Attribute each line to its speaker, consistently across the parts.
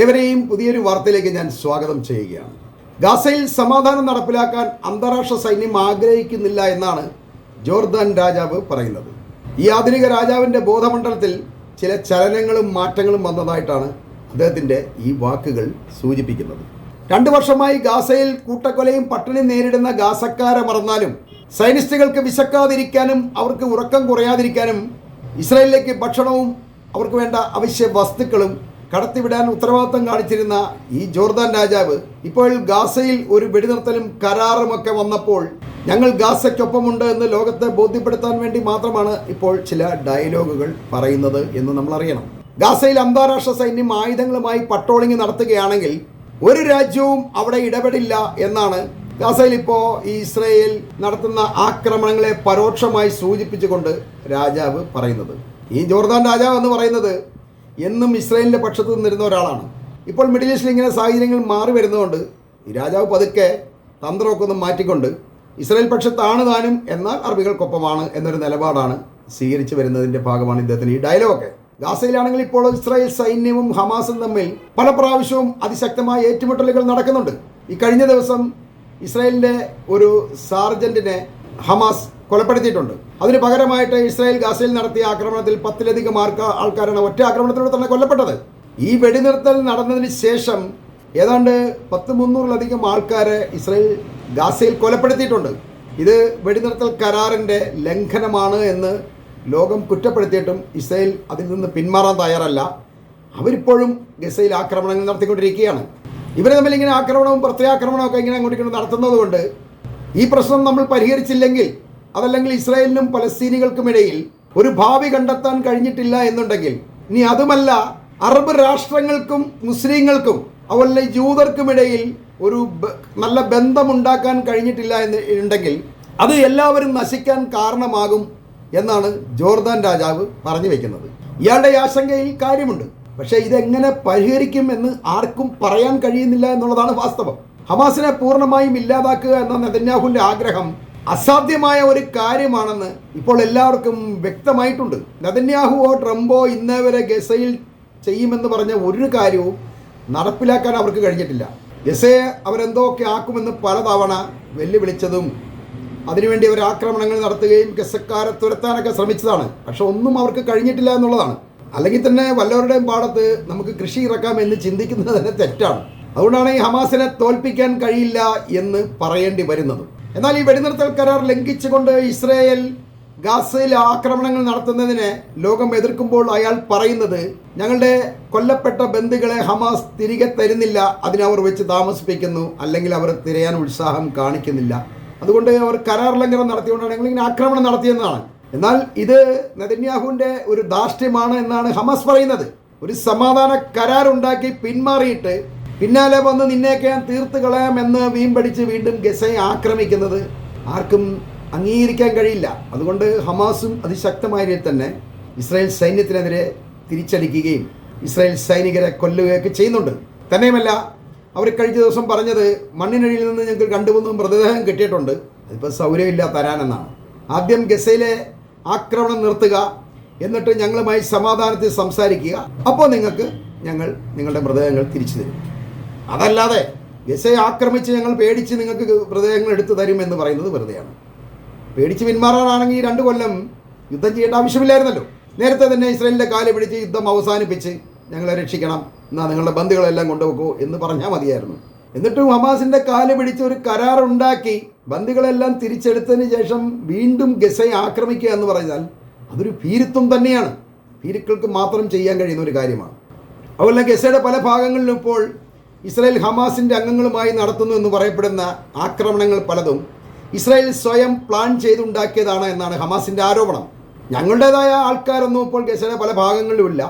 Speaker 1: ഏവരെയും പുതിയൊരു വാർത്തയിലേക്ക് ഞാൻ സ്വാഗതം ചെയ്യുകയാണ്. ഗാസയിൽ സമാധാനം നടപ്പിലാക്കാൻ അന്താരാഷ്ട്ര സൈന്യം ആഗ്രഹിക്കുന്നില്ല എന്നാണ് ജോർദാൻ രാജാവ് പറയുന്നത്. ഈ ആധുനിക രാജാവിന്റെ ബോധമണ്ഡലത്തിൽ ചില ചലനങ്ങളും മാറ്റങ്ങളും വന്നതായിട്ടാണ് അദ്ദേഹത്തിന്റെ ഈ വാക്കുകൾ സൂചിപ്പിക്കുന്നത്. രണ്ടു വർഷമായി ഗാസയിൽ കൂട്ടക്കൊലയും പട്ടിണി നേരിടുന്ന ഗാസക്കാരെ മറന്നാലും സൈനിസ്റ്റുകൾക്ക് വിശക്കാതിരിക്കാനും അവർക്ക് ഉറക്കം കുറയാതിരിക്കാനും ഇസ്രായേലിലേക്ക് ഭക്ഷണവും അവർക്ക് വേണ്ട അവശ്യ വസ്തുക്കളും കടത്തിവിടാൻ ഉത്തരവാദിത്തം കാണിച്ചിരുന്ന ഈ ജോർദാൻ രാജാവ് ഇപ്പോൾ ഗാസയിൽ ഒരു വെടിനിർത്തലും കരാറുമൊക്കെ വന്നപ്പോൾ ഞങ്ങൾ ഗാസയ്ക്കൊപ്പമുണ്ട് എന്ന് ലോകത്തെ ബോധ്യപ്പെടുത്താൻ വേണ്ടി മാത്രമാണ് ഇപ്പോൾ ചില ഡയലോഗുകൾ പറയുന്നത് എന്ന് നമ്മൾ അറിയണം ഗാസയിൽ അന്താരാഷ്ട്ര സൈന്യം ആയുധങ്ങളുമായി പട്രോളിംഗ് നടത്തുകയാണെങ്കിൽ ഒരു രാജ്യവും അവിടെ ഇടപെടില്ല എന്നാണ് ഗാസയിൽ ഇപ്പോൾ ഇസ്രയേൽ നടത്തുന്ന ആക്രമണങ്ങളെ പരോക്ഷമായി സൂചിപ്പിച്ചുകൊണ്ട് രാജാവ് പറയുന്നത്. ഈ ജോർദാൻ രാജാവ് എന്ന് പറയുന്നത് എന്നും ഇസ്രയേലിന്റെ പക്ഷത്ത് നിന്നിരുന്ന ഒരാളാണ്. ഇപ്പോൾ മിഡിൽ ഈസ്റ്റിൽ ഇങ്ങനെ സാഹചര്യങ്ങൾ മാറി വരുന്നതുകൊണ്ട് ഈ രാജാവ് പതുക്കെ തന്ത്രമൊക്കെ ഒന്ന് മാറ്റിക്കൊണ്ട് ഇസ്രായേൽ പക്ഷത്താണ് താനും എന്നാൽ അറബികൾക്കൊപ്പമാണ് എന്നൊരു നിലപാടാണ് സ്വീകരിച്ചു വരുന്നതിന്റെ ഭാഗമാണ് ഇദ്ദേഹത്തിന് ഈ ഡയലോഗൊക്കെ. ഗാസയിലാണെങ്കിൽ ഇപ്പോൾ ഇസ്രായേൽ സൈന്യവും ഹമാസും തമ്മിൽ പല പ്രാവശ്യവും അതിശക്തമായ ഏറ്റുമുട്ടലുകൾ നടക്കുന്നുണ്ട്. ഈ കഴിഞ്ഞ ദിവസം ഇസ്രായേലിന്റെ ഒരു സാർജന്റിനെ ഹമാസ് കൊലപ്പെടുത്തിയിട്ടുണ്ട്. അതിന് പകരമായിട്ട് ഇസ്രായേൽ ഗാസയിൽ നടത്തിയ ആക്രമണത്തിൽ പത്തിലധികം ആൾക്ക ആൾക്കാരാണ് ഒറ്റ ആക്രമണത്തിലൂടെ തന്നെ കൊല്ലപ്പെട്ടത്. ഈ വെടിനിർത്തൽ നടന്നതിന് ശേഷം ഏതാണ്ട് പത്ത് മുന്നൂറിലധികം ആൾക്കാരെ ഇസ്രായേൽ ഗാസയിൽ കൊലപ്പെടുത്തിയിട്ടുണ്ട്. ഇത് വെടിനിർത്തൽ കരാറിന്റെ ലംഘനമാണ് എന്ന് ലോകം കുറ്റപ്പെടുത്തിയിട്ടും ഇസ്രായേൽ അതിൽ നിന്ന് പിന്മാറാൻ തയ്യാറല്ല. അവരിപ്പോഴും ഗസയിൽ ആക്രമണങ്ങൾ നടത്തിക്കൊണ്ടിരിക്കുകയാണ്. ഇവർ തമ്മിൽ ഇങ്ങനെ ആക്രമണവും പ്രത്യാക്രമണവും ഒക്കെ ഇങ്ങനെ അങ്ങോട്ട് ഇങ്ങോട്ട് നടത്തുന്നത് കൊണ്ട് ഈ പ്രശ്നം നമ്മൾ പരിഹരിച്ചില്ലെങ്കിൽ അതല്ലെങ്കിൽ ഇസ്രായേലിനും പലസ്തീനികൾക്കും ഇടയിൽ ഒരു ഭാവി കണ്ടെത്താൻ കഴിഞ്ഞിട്ടില്ല എന്നുണ്ടെങ്കിൽ ഇനി അതുമല്ല അറബ് രാഷ്ട്രങ്ങൾക്കും മുസ്ലിങ്ങൾക്കും അതുപോലെ ജൂതർക്കുമിടയിൽ ഒരു നല്ല ബന്ധമുണ്ടാക്കാൻ കഴിഞ്ഞിട്ടില്ല എന്ന് ഉണ്ടെങ്കിൽ അത് എല്ലാവരും നശിക്കാൻ കാരണമാകും എന്നാണ് ജോർദാൻ രാജാവ് പറഞ്ഞു വെക്കുന്നത്. ഇയാളുടെ ആശങ്കയിൽ കാര്യമുണ്ട്. പക്ഷേ ഇതെങ്ങനെ പരിഹരിക്കും എന്ന് ആർക്കും പറയാൻ കഴിയുന്നില്ല എന്നുള്ളതാണ് വാസ്തവം. ഹമാസിനെ പൂർണമായും ഇല്ലാതാക്കുക എന്ന നെതന്യാഹുവിന്റെ ആഗ്രഹം അസാധ്യമായ ഒരു കാര്യമാണെന്ന് ഇപ്പോൾ എല്ലാവർക്കും വ്യക്തമായിട്ടുണ്ട്. നദന്യാഹുവോ ട്രംപോ ഇന്നേ വരെ ഗസയിൽ ചെയ്യുമെന്ന് പറഞ്ഞ ഒരു കാര്യവും നടപ്പിലാക്കാൻ അവർക്ക് കഴിഞ്ഞിട്ടില്ല. ഗസയെ അവരെന്തൊക്കെ ആക്കുമെന്ന് പലതവണ വെല്ലുവിളിച്ചതും അതിനുവേണ്ടി അവർ ആക്രമണങ്ങൾ നടത്തുകയും ഗസക്കാരെ തുരത്താനൊക്കെ ശ്രമിച്ചതാണ്. പക്ഷെ ഒന്നും അവർക്ക് കഴിഞ്ഞിട്ടില്ല എന്നുള്ളതാണ്. അല്ലെങ്കിൽ തന്നെ വല്ലവരുടെയും പാടത്ത് നമുക്ക് കൃഷി ഇറക്കാം എന്ന് ചിന്തിക്കുന്നത് തന്നെ തെറ്റാണ്. അതുകൊണ്ടാണ് ഈ ഹമാസിനെ തോൽപ്പിക്കാൻ കഴിയില്ല എന്ന് പറയേണ്ടി വരുന്നത്. എന്നാൽ ഈ വെടിനിർത്തൽ കരാർ ലംഘിച്ചുകൊണ്ട് ഇസ്രായേൽ ഗാസയിൽ ആക്രമണങ്ങൾ നടത്തുന്നതിനെ ലോകം എതിർക്കുമ്പോൾ അയാൾ പറയുന്നത് ഞങ്ങളുടെ കൊല്ലപ്പെട്ട ബന്ധുക്കളെ ഹമാസ് തിരികെ തരുന്നില്ല അതിനവർ വെച്ച് താമസിപ്പിക്കുന്നു അല്ലെങ്കിൽ അവർ തിരയാൻ ഉത്സാഹം കാണിക്കുന്നില്ല. അതുകൊണ്ട് അവർ കരാർ ലംഘനം നടത്തിയുകൊണ്ടാണ് ഞങ്ങൾ ഇങ്ങനെ ആക്രമണം നടത്തിയെന്നാണ്. എന്നാൽ ഇത് നെതന്യാഹുവിന്റെ ഒരു ധാർഷ്ട്യമാണ് എന്നാണ് ഹമാസ് പറയുന്നത്. ഒരു സമാധാന കരാർ ഉണ്ടാക്കി പിന്മാറിയിട്ട് പിന്നാലെ വന്ന് നിന്നെയൊക്കെ ഞാൻ തീർത്ത് കളയാമെന്ന് വീമ്പടിച്ച് വീണ്ടും ഗസയെ ആക്രമിക്കുന്നത് ആർക്കും അംഗീകരിക്കാൻ കഴിയില്ല. അതുകൊണ്ട് ഹമാസും അതിശക്തമായ തന്നെ ഇസ്രായേൽ സൈന്യത്തിനെതിരെ തിരിച്ചടിക്കുകയും ഇസ്രായേൽ സൈനികരെ കൊല്ലുകയൊക്കെ ചെയ്യുന്നുണ്ട്. തന്നെയുമല്ല അവർ കഴിഞ്ഞ ദിവസം പറഞ്ഞത് മണ്ണിനടിയിൽ നിന്ന് ഞങ്ങൾക്ക് രണ്ടു മൃതദേഹം കിട്ടിയിട്ടുണ്ട്. അതിപ്പോൾ സൗകര്യമില്ല തരാനെന്നാണ്. ആദ്യം ഗസയിലെ ആക്രമണം നിർത്തുക എന്നിട്ട് ഞങ്ങളുമായി സമാധാനത്തിൽ സംസാരിക്കുക. അപ്പോൾ നിങ്ങൾക്ക് ഞങ്ങൾ നിങ്ങളുടെ മൃതദേഹങ്ങൾ തിരിച്ചു തരും. അതല്ലാതെ ഗസയെ ആക്രമിച്ച് ഞങ്ങൾ പേടിച്ച് നിങ്ങൾക്ക് മൃതദേഹങ്ങൾ എടുത്തു തരും എന്ന് പറയുന്നത് വെറുതെയാണ്. പേടിച്ച് പിന്മാറാനാണെങ്കിൽ രണ്ട് കൊല്ലം യുദ്ധം ചെയ്യേണ്ട ആവശ്യമില്ലായിരുന്നല്ലോ. നേരത്തെ തന്നെ ഇസ്രയേലിന്റെ കാൽ പിടിച്ച് യുദ്ധം അവസാനിപ്പിച്ച് ഞങ്ങളെ രക്ഷിക്കണം എന്നാൽ നിങ്ങളുടെ ബന്ധുക്കളെല്ലാം കൊണ്ടുപോകൂ എന്ന് പറഞ്ഞാൽ മതിയായിരുന്നു. എന്നിട്ടും ഹമാസിന്റെ കാൽ പിടിച്ച് ഒരു കരാറുണ്ടാക്കി ബന്ധുക്കളെല്ലാം തിരിച്ചെടുത്തതിന് ശേഷം വീണ്ടും ഗസയെ ആക്രമിക്കുക എന്ന് പറഞ്ഞാൽ അതൊരു ഭീരുത്വം തന്നെയാണ്. ഭീരുക്കൾക്ക് മാത്രം ചെയ്യാൻ കഴിയുന്ന ഒരു കാര്യമാണ്. അതുപോലെ ഗസയുടെ പല ഭാഗങ്ങളിലും ഇപ്പോൾ ഇസ്രായേൽ ഹമാസിന്റെ അംഗങ്ങളുമായി നടത്തുന്നു എന്ന് പറയപ്പെടുന്ന ആക്രമണങ്ങൾ പലതും ഇസ്രായേൽ സ്വയം പ്ലാൻ ചെയ്തുണ്ടാക്കിയതാണ് എന്നാണ് ഹമാസിന്റെ ആരോപണം. ഞങ്ങളുടേതായ ആൾക്കാരൊന്നും ഇപ്പോൾ ഗസയുടെ പല ഭാഗങ്ങളിലുമില്ല.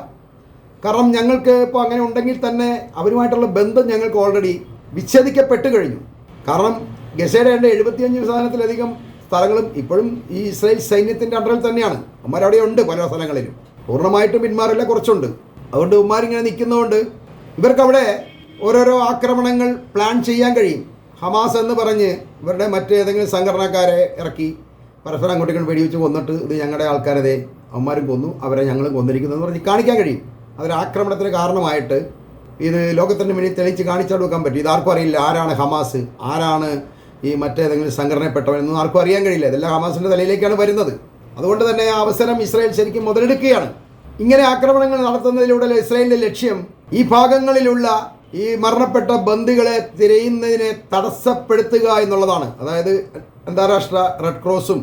Speaker 1: കാരണം ഞങ്ങൾക്ക് ഇപ്പോൾ അങ്ങനെ ഉണ്ടെങ്കിൽ തന്നെ അവരുമായിട്ടുള്ള ബന്ധം ഞങ്ങൾക്ക് ഓൾറെഡി വിച്ഛേദിക്കപ്പെട്ട് കഴിഞ്ഞു. കാരണം ഗസയുടെ എന്റെ എഴുപത്തിയഞ്ച് ശതമാനത്തിലധികം സ്ഥലങ്ങളും ഇപ്പോഴും ഈ ഇസ്രായേൽ സൈന്യത്തിന്റെ അണ്ടറിൽ തന്നെയാണ്. ഉമ്മാരവിടെ ഉണ്ട് പല സ്ഥലങ്ങളിലും. പൂർണമായിട്ടും പിന്മാറില്ല കുറച്ചുണ്ട്. അതുകൊണ്ട് ഉമ്മാരിങ്ങനെ നിൽക്കുന്നതുകൊണ്ട് ഇവർക്കവിടെ ഓരോരോ ആക്രമണങ്ങൾ പ്ലാൻ ചെയ്യാൻ കഴിയും. ഹമാസ് എന്ന് പറഞ്ഞ് ഇവരുടെ മറ്റേതെങ്കിലും സംഘടനക്കാരെ ഇറക്കി പരസ്പരം അങ്ങോട്ടും വെടിവെച്ച് കൊന്നിട്ട് ഇത് ഞങ്ങളുടെ ആൾക്കാരതെ അവന്മാരും കൊന്നു അവരെ ഞങ്ങളും കൊന്നിരിക്കുന്നു എന്ന് പറഞ്ഞ് കാണിക്കാൻ കഴിയും. അവരാക്രമണത്തിന് കാരണമായിട്ട് ഇത് ലോകത്തിന്റെ മുന്നിൽ തെളിച്ച് കാണിച്ചാൽ വെക്കാൻ പറ്റും. ഇതാർക്കും അറിയില്ല ആരാണ് ഹമാസ് ആരാണ് ഈ മറ്റേതെങ്കിലും സംഘടനപ്പെട്ടവൻ എന്നൊന്നും ആർക്കും അറിയാൻ കഴിയില്ല. ഇതെല്ലാം ഹമാസിന്റെ തലയിലേക്കാണ് വരുന്നത്. അതുകൊണ്ട് തന്നെ ആ അവസരം ഇസ്രായേൽ ശരിക്കും മുതലെടുക്കുകയാണ്. ഇങ്ങനെ ആക്രമണങ്ങൾ നടത്തുന്നതിലൂടെ ഇസ്രായേലിന്റെ ലക്ഷ്യം ഈ ഭാഗങ്ങളിലുള്ള ഈ മരണപ്പെട്ട ബന്ദികളെ തിരയുന്നതിനെ തടസ്സപ്പെടുത്തുക എന്നുള്ളതാണ്. അതായത് അന്താരാഷ്ട്ര റെഡ് ക്രോസും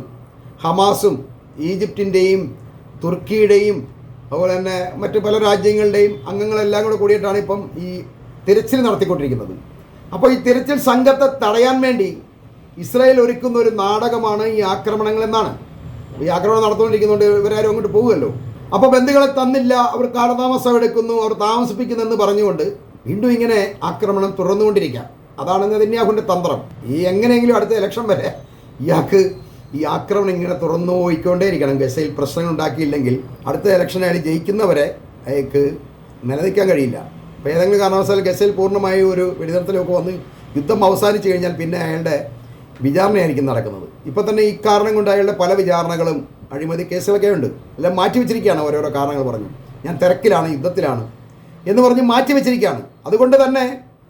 Speaker 1: ഹമാസും ഈജിപ്തിന്റെയും തുർക്കിയുടെയും അതുപോലെ തന്നെ മറ്റ് പല രാജ്യങ്ങളുടെയും അംഗങ്ങളെല്ലാം കൂടെ കൂടിയിട്ടാണ് ഇപ്പം ഈ തിരച്ചിൽ നടത്തിക്കൊണ്ടിരിക്കുന്നത്. അപ്പോൾ ഈ തിരച്ചിൽ സംഘത്തെ തടയാൻ വേണ്ടി ഇസ്രായേൽ ഒരുക്കുന്ന ഒരു നാടകമാണ് ഈ ആക്രമണങ്ങൾ എന്നാണ്. ഈ ആക്രമണം നടന്നുകൊണ്ടിരിക്കുന്നതുകൊണ്ട് ഇവരാരും അങ്ങോട്ട് പോകുമല്ലോ അപ്പോൾ ബന്ധുക്കളെ തന്നില്ല അവർ കാലതാമസം എടുക്കുന്നു അവർ താമസിപ്പിക്കുന്നെന്ന് പറഞ്ഞുകൊണ്ട് വീണ്ടും ഇങ്ങനെ ആക്രമണം തുടർന്നുകൊണ്ടിരിക്കാം. അതാണ് നെതന്യാഹുവിന്റെ തന്ത്രം. ഈ എങ്ങനെയെങ്കിലും അടുത്ത ഇലക്ഷൻ വരെ ഇയാൾക്ക് ഈ ആക്രമണം ഇങ്ങനെ തുറന്നു പോയിക്കൊണ്ടേയിരിക്കണം. ഗസയിൽ പ്രശ്നങ്ങൾ ഉണ്ടാക്കിയില്ലെങ്കിൽ അടുത്ത ഇലക്ഷൻ ജയിക്കുന്നവരെ അയാൾക്ക് നിലനിൽക്കാൻ കഴിയില്ല. അപ്പോൾ ഏതെങ്കിലും കാരണവശാൽ ഗസയിൽ പൂർണമായി ഒരു വെടിനിർത്തലൊക്കെ വന്ന് യുദ്ധം അവസാനിച്ചു കഴിഞ്ഞാൽ പിന്നെ അയാളുടെ വിചാരണയായിരിക്കും നടക്കുന്നത്. ഇപ്പോൾ തന്നെ ഈ കാരണം കൊണ്ട് അയാളുടെ പല വിചാരണകളും അഴിമതി കേസുകളൊക്കെ ഉണ്ട്. എല്ലാം മാറ്റിവെച്ചിരിക്കുകയാണ് ഓരോരോ കാരണങ്ങൾ പറഞ്ഞു. ഞാൻ തിരക്കിലാണ് യുദ്ധത്തിലാണ് എന്ന് പറഞ്ഞ് മാറ്റി വെച്ചിരിക്കുകയാണ് അതുകൊണ്ട് തന്നെ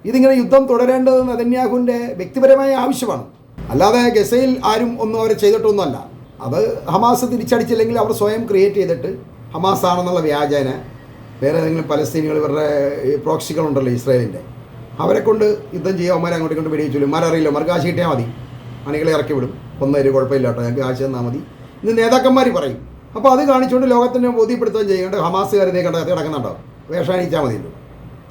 Speaker 1: ഇതിങ്ങനെ യുദ്ധം തുടരേണ്ടത് നെതന്യാഹുവിന്റെ വ്യക്തിപരമായ ആവശ്യമാണ്. അല്ലാതെ ഗസയിൽ ആരും ഒന്നും അവരെ ചെയ്തിട്ടൊന്നുമല്ല. അത് ഹമാസ് തിരിച്ചടിച്ചില്ലെങ്കിൽ അവർ സ്വയം ക്രിയേറ്റ് ചെയ്തിട്ട് ഹമാസ് ആണെന്നുള്ള വ്യാജേന വേറെ ഏതെങ്കിലും പലസ്തീനികൾ ഇവരുടെ പ്രോക്സികളുണ്ടല്ലോ ഇസ്രായേലിന്റെ അവരെ കൊണ്ട് യുദ്ധം ചെയ്യുക അവന്മാരെ അങ്ങോട്ട് കൊണ്ട് വെടിവെച്ചു മാരറിയില്ല അവർക്ക് കാശ് കിട്ടിയാൽ മതി. അണികളെ ഇറക്കി വിടും. കൊന്നൊരു കുഴപ്പമില്ല കേട്ടോ ഞങ്ങൾക്ക് കാശ് തന്നാൽ മതി. ഇന്ന് നേതാക്കന്മാർ പറയും. അപ്പോൾ അത് കാണിച്ചുകൊണ്ട് ലോകത്തിനെ ബോധ്യപ്പെടുത്താൻ ചെയ്യേണ്ട ഹമാസുകാർ ഇതേ കണ്ട കിടക്കുന്നുണ്ടോ? വേഷാണിച്ചാൽ മതിയല്ലോ.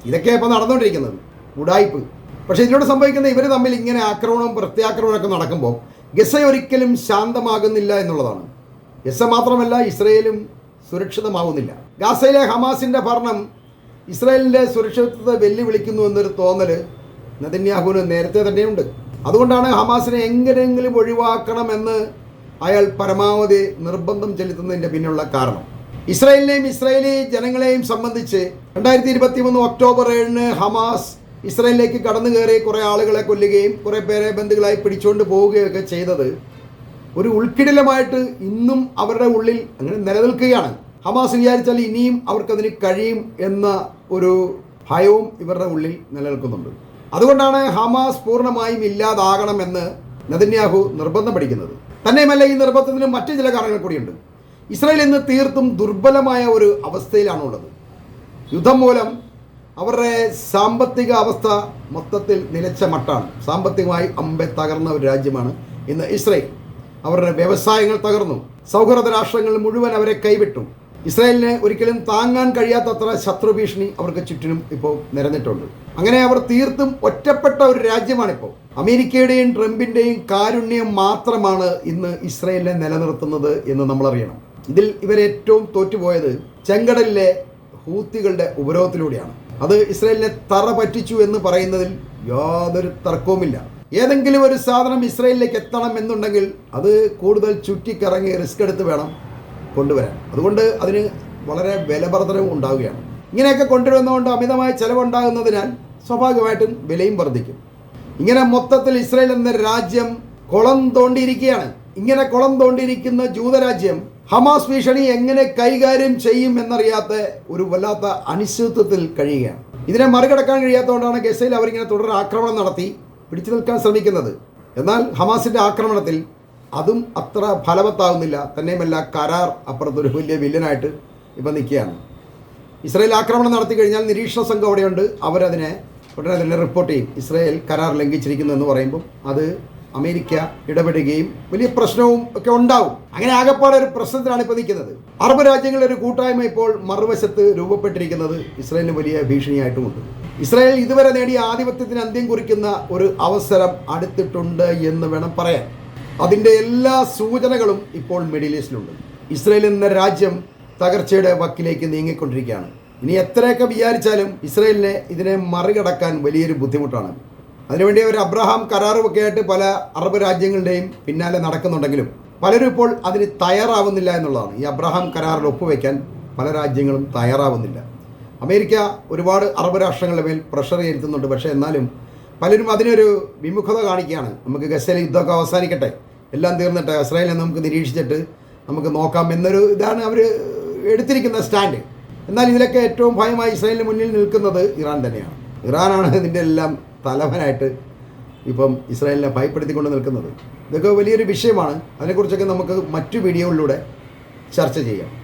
Speaker 1: ഇതൊക്കെ ഇപ്പോൾ നടന്നുകൊണ്ടിരിക്കുന്നത് ഉടായ്പ്. പക്ഷേ ഇതിലൂടെ സംഭവിക്കുന്ന ഇവർ തമ്മിൽ ഇങ്ങനെ ആക്രമണവും പ്രത്യാക്രമണമൊക്കെ നടക്കുമ്പോൾ ഗസ ഒരിക്കലും ശാന്തമാകുന്നില്ല എന്നുള്ളതാണ്. ഗസ മാത്രമല്ല ഇസ്രയേലും സുരക്ഷിതമാകുന്നില്ല ഗാസയിലെ ഹമാസിന്റെ ഭരണം ഇസ്രായേലിന്റെ സുരക്ഷിതത്വത്തെ വെല്ലുവിളിക്കുന്നു എന്നൊരു തോന്നൽ നദിന്യാഹുവിന് നേരത്തെ തന്നെയുണ്ട്. അതുകൊണ്ടാണ് ഹമാസിനെ എങ്ങനെയെങ്കിലും ഒഴിവാക്കണമെന്ന് അയാൾ പരമാവധി നിർബന്ധം ചെലുത്തുന്നതിന്റെ പിന്നിലുള്ള കാരണം. ഇസ്രായേലിനെയും ഇസ്രായേലി ജനങ്ങളെയും സംബന്ധിച്ച് രണ്ടായിരത്തി ഇരുപത്തി മൂന്ന് ഒക്ടോബർ ഏഴിന് ഹമാസ് ഇസ്രായേലിലേക്ക് കടന്നു കയറി കുറേ ആളുകളെ കൊല്ലുകയും കുറേ പേരെ ബന്ധുക്കളായി പിടിച്ചുകൊണ്ട് പോവുകയൊക്കെ ചെയ്തത് ഒരു ഉൾക്കിടിലമായിട്ട് ഇന്നും അവരുടെ ഉള്ളിൽ അങ്ങനെ നിലനിൽക്കുകയാണ്. ഹമാസ് വിചാരിച്ചാൽ ഇനിയും അവർക്കതിന് കഴിയും എന്ന ഒരു ഭയവും ഇവരുടെ ഉള്ളിൽ നിലനിൽക്കുന്നുണ്ട്. അതുകൊണ്ടാണ് ഹമാസ് പൂർണമായും ഇല്ലാതാകണമെന്ന് നദന്യാഹു നിർബന്ധം പഠിക്കുന്നത്. തന്നെയുമല്ല ഈ നിർബന്ധത്തിന് മറ്റു ചില കാരണങ്ങൾ കൂടിയുണ്ട്. ഇസ്രായേൽ ഇന്ന് തീർത്തും ദുർബലമായ ഒരു അവസ്ഥയിലാണുള്ളത്. യുദ്ധം മൂലം അവരുടെ സാമ്പത്തിക അവസ്ഥ മൊത്തത്തിൽ നിലച്ച മട്ടാണ്. സാമ്പത്തികമായി അമ്പെ തകർന്ന ഒരു രാജ്യമാണ് ഇന്ന് ഇസ്രായേൽ. അവരുടെ വ്യവസായങ്ങൾ തകർന്നു. സൗഹൃദ രാഷ്ട്രങ്ങൾ മുഴുവൻ അവരെ കൈവിട്ടു. ഇസ്രായേലിന് ഒരിക്കലും താങ്ങാൻ കഴിയാത്തത്ര ശത്രുഭീഷണി അവർക്ക് ചുറ്റിനും ഇപ്പോൾ നിരന്നിട്ടുണ്ട്. അങ്ങനെ അവർ തീർത്തും ഒറ്റപ്പെട്ട ഒരു രാജ്യമാണിപ്പോൾ. അമേരിക്കയുടെയും ട്രംപിന്റെയും കാരുണ്യം മാത്രമാണ് ഇന്ന് ഇസ്രായേലിനെ നിലനിർത്തുന്നത് എന്ന് നമ്മൾ അറിയണം ഇതിൽ ഇവരേറ്റവും തോറ്റുപോയത് ചെങ്കടലിലെ ഹൂത്തികളുടെ ഉപരോധത്തിലൂടെയാണ്. അത് ഇസ്രയേലിനെ തറ പറ്റിച്ചു എന്ന് പറയുന്നതിൽ യാതൊരു തർക്കവുമില്ല. ഏതെങ്കിലും ഒരു സാധനം ഇസ്രയേലിലേക്ക് എത്തണം എന്നുണ്ടെങ്കിൽ അത് കൂടുതൽ ചുറ്റിക്കറങ്ങി റിസ്ക് എടുത്ത് വേണം കൊണ്ടുവരാൻ. അതുകൊണ്ട് അതിന് വളരെ വിലവർദ്ധനവും ഉണ്ടാവുകയാണ്. ഇങ്ങനെയൊക്കെ കൊണ്ടുവരുന്നതുകൊണ്ട് അമിതമായ ചെലവുണ്ടാകുന്നതിനാൽ സ്വാഭാവികമായിട്ടും വിലയും വർദ്ധിക്കും. ഇങ്ങനെ മൊത്തത്തിൽ ഇസ്രയേൽ എന്ന രാജ്യം കുളം തോണ്ടിയിരിക്കുകയാണ്. ഇങ്ങനെ കുളം തോണ്ടിയിരിക്കുന്ന ജൂതരാജ്യം ഹമാസ് ഭീഷണി എങ്ങനെ കൈകാര്യം ചെയ്യും എന്നറിയാത്ത ഒരു വല്ലാത്ത അനിശ്ചിതത്വത്തിൽ കഴിയുകയാണ്. ഇതിനെ മറികടക്കാൻ കഴിയാത്തതുകൊണ്ടാണ് ഗസയിൽ അവരിങ്ങനെ തുടർ ആക്രമണം നടത്തി പിടിച്ചു നിൽക്കാൻ ശ്രമിക്കുന്നത്. എന്നാൽ ഹമാസിന്റെ ആക്രമണത്തിൽ അതും അത്ര ഫലവത്താകുന്നില്ല. തന്നെയുമല്ല കരാർ അപ്പുറത്തൊരു വലിയ വില്ലനായിട്ട് ഇപ്പം നിൽക്കുകയാണ്. ഇസ്രായേൽ ആക്രമണം നടത്തി കഴിഞ്ഞാൽ നിരീക്ഷണ സംഘം അവിടെയുണ്ട്. അവരതിനെ ഉടനെ തന്നെ റിപ്പോർട്ട് ചെയ്യും. ഇസ്രായേൽ കരാർ ലംഘിച്ചിരിക്കുന്നു എന്ന് പറയുമ്പോൾ അത് അമേരിക്ക ഇടപെടുകയും വലിയ പ്രശ്നവും ഒക്കെ ഉണ്ടാവും. അങ്ങനെ ആകപ്പാടെ ഒരു പ്രശ്നത്തിലാണ് ഇപ്പോൾ നിൽക്കുന്നത്. അറബ് രാജ്യങ്ങളുടെ ഒരു കൂട്ടായ്മ ഇപ്പോൾ മറുവശത്ത് രൂപപ്പെട്ടിരിക്കുന്നത് ഇസ്രായേലിന് വലിയ ഭീഷണിയായിട്ടുമുണ്ട്. ഇസ്രായേൽ ഇതുവരെ നേടിയ ആധിപത്യത്തിന് അന്ത്യം കുറിക്കുന്ന ഒരു അവസരം അടുത്തിട്ടുണ്ട് എന്ന് വേണം പറയാൻ. അതിന്റെ എല്ലാ സൂചനകളും ഇപ്പോൾ മിഡിൽ ഈസ്റ്റിലുണ്ട്. ഇസ്രായേൽ എന്ന രാജ്യം തകർച്ചയുടെ വക്കിലേക്ക് നീങ്ങിക്കൊണ്ടിരിക്കുകയാണ്. ഇനി എത്രയൊക്കെ വിചാരിച്ചാലും ഇസ്രായേലിനെ ഇതിനെ മറികടക്കാൻ വലിയൊരു ബുദ്ധിമുട്ടാണ്. അതിനുവേണ്ടി ഒരു അബ്രഹാം കരാറുമൊക്കെ ആയിട്ട് പല അറബ് രാജ്യങ്ങളുടെയും പിന്നാലെ നടക്കുന്നുണ്ടെങ്കിലും പലരും ഇപ്പോൾ അതിന് തയ്യാറാവുന്നില്ല എന്നുള്ളതാണ്. ഈ അബ്രഹാം കരാറിൽ ഒപ്പുവെക്കാൻ പല രാജ്യങ്ങളും തയ്യാറാവുന്നില്ല. അമേരിക്ക ഒരുപാട് അറബ് രാഷ്ട്രങ്ങളുടെ മേൽ പ്രഷർ ചെലുത്തുന്നുണ്ട് പക്ഷേ എന്നാലും പലരും അതിനൊരു വിമുഖത കാണിക്കുകയാണ്. നമുക്ക് ഗസയിലെ യുദ്ധമൊക്കെ അവസാനിക്കട്ടെ. എല്ലാം തീർന്നിട്ട് ഇസ്രായേലിനെ നമുക്ക് നിരീക്ഷിച്ചിട്ട് നമുക്ക് നോക്കാം എന്നൊരു ഇതാണ് അവർ എടുത്തിരിക്കുന്ന സ്റ്റാൻഡ്. എന്നാൽ ഇതിലൊക്കെ ഏറ്റവും ഭയമായി ഇസ്രായേലിന് മുന്നിൽ നിൽക്കുന്നത് ഇറാൻ തന്നെയാണ്. ഇറാനാണ് ഇതിന്റെ എല്ലാം തലവനായിട്ട് ഇപ്പം ഇസ്രായേലിനെ ഭയപ്പെടുത്തിക്കൊണ്ട് നിൽക്കുന്നത്. ഇതൊക്കെ വലിയൊരു വിഷയമാണ്. അതിനെക്കുറിച്ചൊക്കെ നമുക്ക് മറ്റു വീഡിയോകളിലൂടെ ചർച്ച ചെയ്യാം.